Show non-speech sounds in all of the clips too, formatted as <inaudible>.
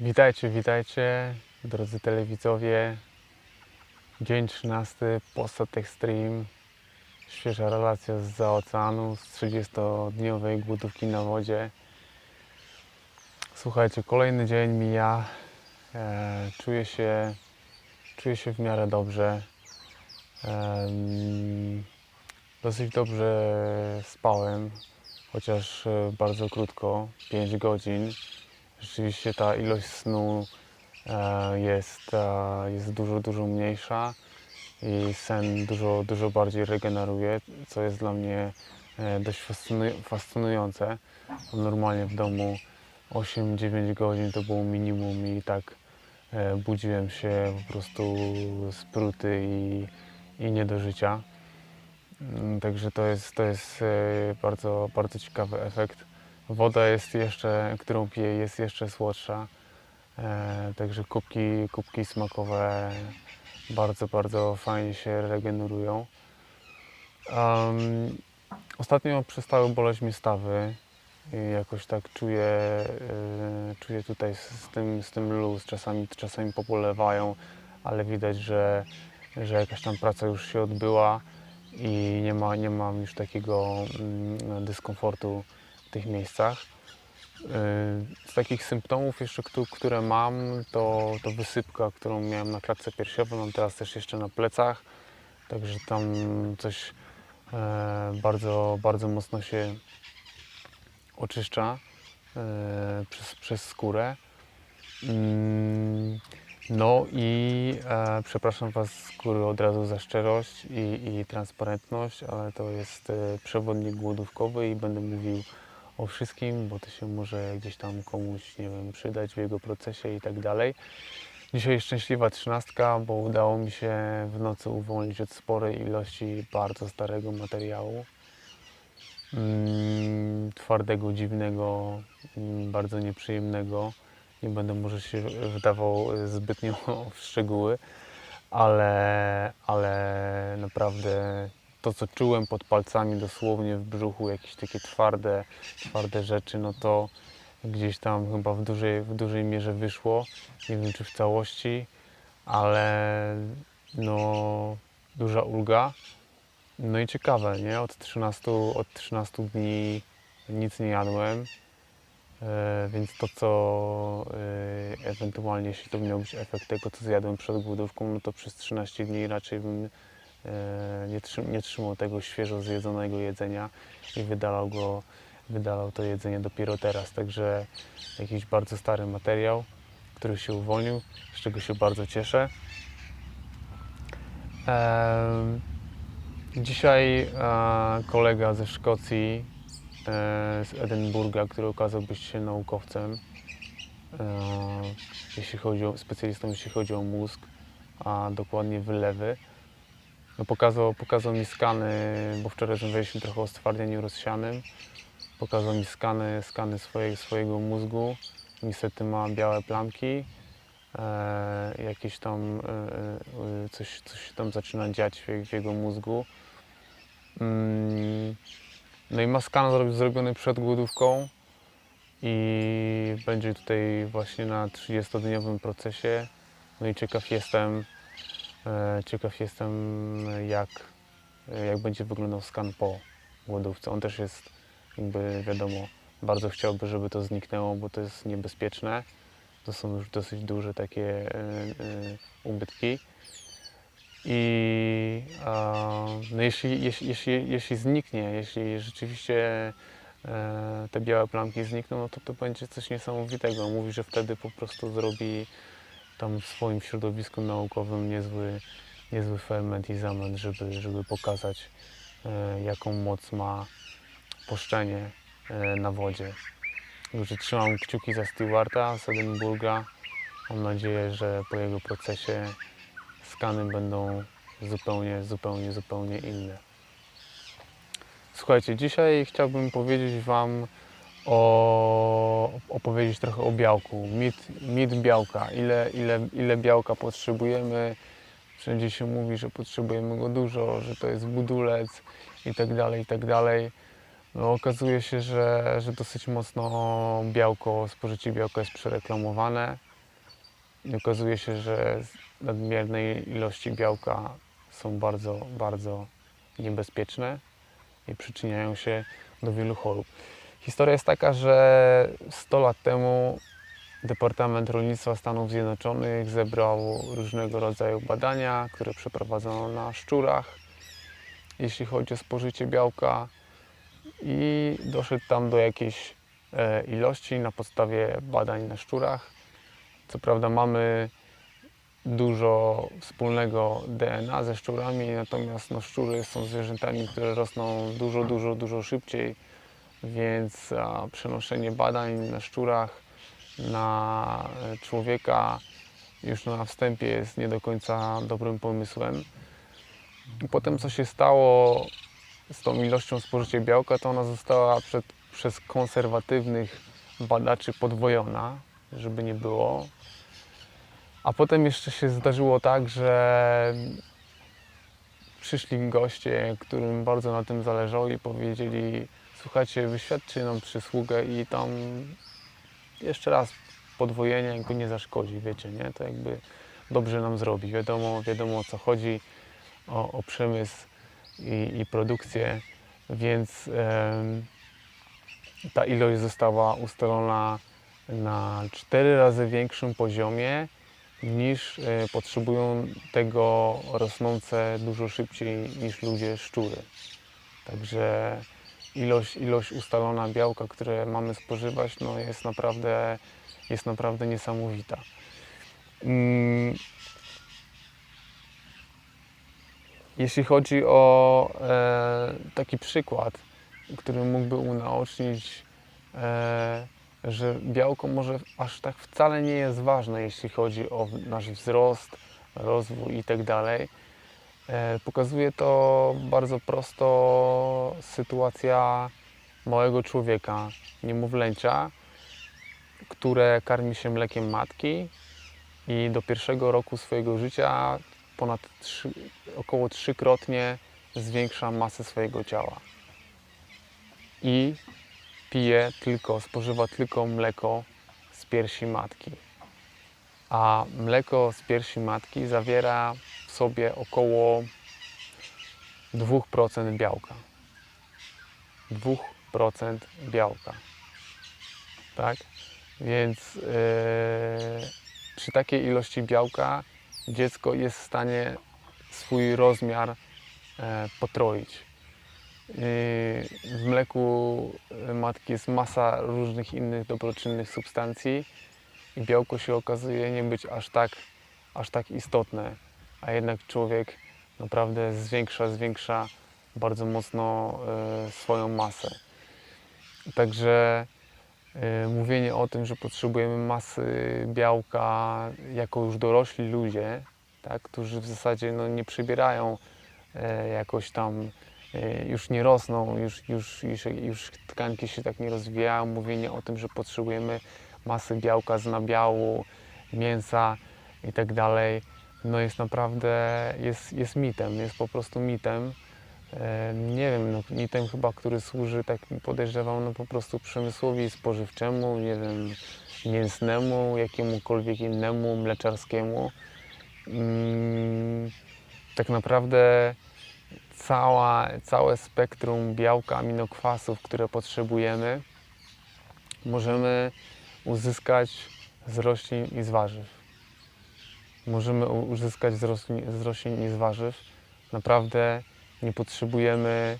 Witajcie, witajcie, drodzy telewidzowie. Dzień 13, post Extreme. Świeża relacja z oceanu, z 30-dniowej głodówki na wodzie. Słuchajcie, kolejny dzień mija. E, czuję, się, czuję się w miarę dobrze. Em, dosyć dobrze spałem, chociaż e, bardzo krótko 5 godzin rzeczywiście ta ilość snu e, jest, e, jest dużo, dużo mniejsza i sen dużo, dużo bardziej regeneruje, co jest dla mnie e, dość fascynu- fascynujące. Normalnie w domu 8-9 godzin to było minimum i tak budziłem się po prostu spruty i, i nie do życia. Mm, Także to jest, to jest bardzo, bardzo ciekawy efekt. Woda jest jeszcze, którą piję, jest jeszcze słodsza. E, także kubki, kubki smakowe bardzo, bardzo fajnie się regenerują. Em, ostatnio przestały boleć mi stawy i jakoś tak czuję, e, czuję tutaj z, z, tym, z tym luz. Czasami, czasami popolewają, ale widać, że, że jakaś tam praca już się odbyła i nie, ma, nie mam już takiego mm, dyskomfortu tych miejscach. Yy, Z takich symptomów jeszcze, któ- które mam, to, to wysypka, którą miałem na klatce piersiowej, mam teraz też jeszcze na plecach, także tam coś e, bardzo, bardzo mocno się oczyszcza e, przez, przez skórę. Mm, No i e, przepraszam Was z góry od razu za szczerość i, i transparentność, ale to jest e, przewodnik głodówkowy i będę mówił o wszystkim, bo to się może gdzieś tam komuś, nie wiem, przydać w jego procesie i tak dalej. Dzisiaj szczęśliwa trzynastka, bo udało mi się w nocy uwolnić od sporej ilości bardzo starego materiału. Mm, twardego, dziwnego, mm, bardzo nieprzyjemnego. Nie będę może się wdawał zbytnio <laughs> w szczegóły, ale, ale naprawdę to, co czułem pod palcami, dosłownie w brzuchu, jakieś takie twarde, twarde rzeczy, no to gdzieś tam chyba w dużej, w dużej mierze wyszło. Nie wiem, czy w całości, ale no, duża ulga. No i ciekawe, nie? Od 13, od 13 dni nic nie jadłem. E, więc to, co e, ewentualnie, jeśli to miał być efekt tego, co zjadłem przed głodówką, no to przez 13 dni raczej bym nie, trzy, nie trzymał tego świeżo zjedzonego jedzenia i wydalał go, wydalał to jedzenie dopiero teraz. Także jakiś bardzo stary materiał, który się uwolnił, z czego się bardzo cieszę. Dzisiaj e, kolega ze Szkocji, e, z Edynburga, który okazał być się naukowcem, e, jeśli chodzi o, specjalistą jeśli chodzi o mózg, a dokładnie wylewy, no pokazał, pokazał mi skany, bo wczoraj rozmawialiśmy trochę o stwardnieniu rozsianym, pokazał mi skany, skany swojej, swojego mózgu, niestety ma białe plamki, e, jakieś tam, e, e, coś, coś tam zaczyna dziać w, w jego mózgu. Mm, No i ma skan zro- zrobiony przed głodówką i będzie tutaj właśnie na 30-dniowym procesie. No i ciekaw jestem, ciekaw jestem jak, jak będzie wyglądał skan po głodówce. On też jest jakby wiadomo, bardzo chciałby, żeby to zniknęło, bo to jest niebezpieczne. To są już dosyć duże takie e, e, ubytki. I no jeśli, jeśli, jeśli, jeśli zniknie, jeśli rzeczywiście e, te białe plamki znikną, no to to będzie coś niesamowitego. Mówi, że wtedy po prostu zrobi tam w swoim środowisku naukowym niezły, niezły ferment i zamęt, żeby, żeby pokazać e, jaką moc ma poszczenie e, na wodzie. Także trzymam kciuki za Stewarta z Edynburga. Mam nadzieję, że po jego procesie skany będą zupełnie, zupełnie, zupełnie inne. Słuchajcie, dzisiaj chciałbym powiedzieć Wam o, opowiedzieć trochę o białku. Mit, mit białka. Ile, ile, ile białka potrzebujemy. Wszędzie się mówi, że potrzebujemy go dużo, że to jest budulec i tak dalej, i tak. No, okazuje się, że, że dosyć mocno białko, spożycie białka jest przereklamowane. I okazuje się, że z nadmiernej ilości białka są bardzo, bardzo niebezpieczne i przyczyniają się do wielu chorób. Historia jest taka, że 100 lat temu Departament Rolnictwa Stanów Zjednoczonych zebrał różnego rodzaju badania, które przeprowadzono na szczurach, jeśli chodzi o spożycie białka i doszedł tam do jakiejś e, ilości na podstawie badań na szczurach. Co prawda mamy dużo wspólnego DNA ze szczurami, natomiast no, szczury są zwierzętami, które rosną dużo, dużo, dużo szybciej, więc przenoszenie badań na szczurach na e, człowieka już na wstępie jest nie do końca dobrym pomysłem. Potem co się stało z tą ilością spożycia białka, to ona została przed, przez konserwatywnych badaczy podwojona, żeby nie było. A potem jeszcze się zdarzyło tak, że przyszli goście, którym bardzo na tym zależało i powiedzieli słuchajcie, wyświadczcie nam przysługę i tam jeszcze raz podwojenie jakby nie zaszkodzi, wiecie, nie? To jakby dobrze nam zrobi. Wiadomo, wiadomo o co chodzi, o, o przemysł i, i produkcję, więc ta ilość została ustalona na cztery razy większym poziomie niż e, potrzebują tego rosnące dużo szybciej niż ludzie szczury. Także ilość, ilość ustalona białka, które mamy spożywać, no jest naprawdę, jest naprawdę niesamowita. Mm. Jeśli chodzi o e, taki przykład, który mógłby unaocznić, e, że białko może aż tak wcale nie jest ważne, jeśli chodzi o nasz wzrost, rozwój itd. E, Pokazuje to bardzo prosto sytuacja małego człowieka, niemowlęcia, które karmi się mlekiem matki i do pierwszego roku swojego życia ponad trzy, około trzykrotnie zwiększa masę swojego ciała. I pije tylko, spożywa tylko mleko z piersi matki. A mleko z piersi matki zawiera sobie około 2% białka. 2% białka. Tak? Więc yy, przy takiej ilości białka dziecko jest w stanie swój rozmiar e, potroić. Yy, W mleku matki jest masa różnych innych dobroczynnych substancji i białko się okazuje nie być aż tak, aż tak istotne, a jednak człowiek naprawdę zwiększa, zwiększa bardzo mocno e, swoją masę. Także e, mówienie o tym, że potrzebujemy masy białka jako już dorośli ludzie, tak, którzy w zasadzie no, nie przybierają e, jakoś tam, już nie rosną, już, już, już, już tkanki się tak nie rozwijają. Mówienie o tym, że potrzebujemy masy białka z nabiału, mięsa i tak no jest naprawdę, jest, jest mitem, jest po prostu mitem. Nie wiem, no, mitem chyba, który służy, tak podejrzewam, no po prostu przemysłowi spożywczemu, nie wiem, mięsnemu, jakiemukolwiek innemu, mleczarskiemu. Mm, Tak naprawdę cała, całe spektrum białka, aminokwasów, które potrzebujemy, możemy uzyskać z roślin i z warzyw. Możemy uzyskać z roślin, z roślin i z warzyw. Naprawdę nie potrzebujemy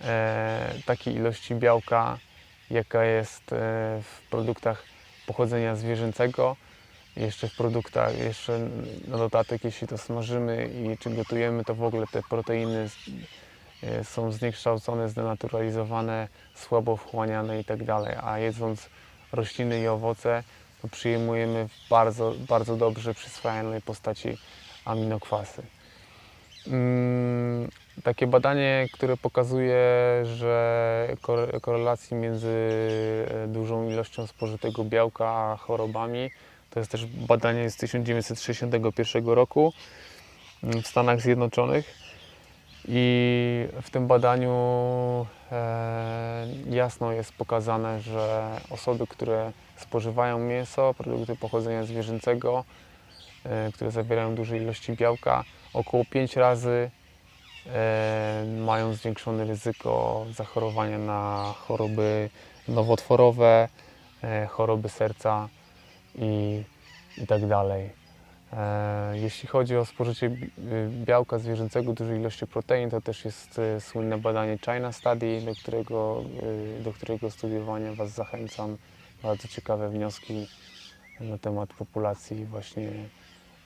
e, takiej ilości białka, jaka jest e, w produktach pochodzenia zwierzęcego. Jeszcze w produktach, jeszcze na dodatek, jeśli to smażymy i czy gotujemy, to w ogóle te proteiny e, są zniekształcone, zdenaturalizowane, słabo wchłaniane i tak. A jedząc rośliny i owoce, przyjmujemy bardzo, bardzo dobrze przyswajalnej postaci aminokwasy. Mm, Takie badanie, które pokazuje, że kore- korelacji między e, dużą ilością spożytego białka a chorobami, to jest też badanie z 1961 roku mm, w Stanach Zjednoczonych. I w tym badaniu e, jasno jest pokazane, że osoby, które spożywają mięso, produkty pochodzenia zwierzęcego, e, które zawierają duże ilości białka, około 5 razy e, mają zwiększone ryzyko zachorowania na choroby nowotworowe, e, choroby serca i, i tak dalej. Jeśli chodzi o spożycie bi- białka zwierzęcego, dużej ilości protein, to też jest słynne badanie China Study, do którego, do którego studiowania Was zachęcam. Bardzo ciekawe wnioski na temat populacji właśnie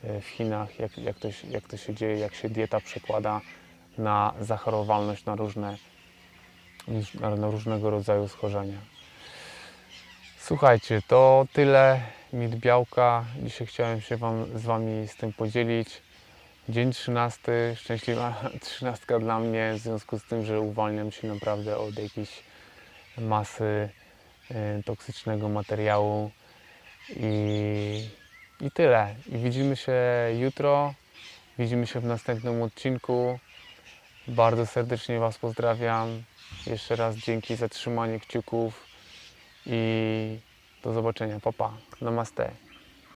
e, w Chinach, jak, jak, to, jak to się dzieje, jak się dieta przekłada na zachorowalność na różne, na, różnego rodzaju schorzenia. Słuchajcie, to tyle mit białka. Dzisiaj chciałem się wam, z Wami z tym podzielić. Dzień 13, szczęśliwa <laughs> 13 dla mnie, w związku z tym, że uwalniam się naprawdę od jakiejś masy toksycznego materiału. I, I tyle. I widzimy się jutro. Widzimy się w następnym odcinku. Bardzo serdecznie Was pozdrawiam. Jeszcze raz dzięki za trzymanie kciuków i do zobaczenia. Papa. Namaste.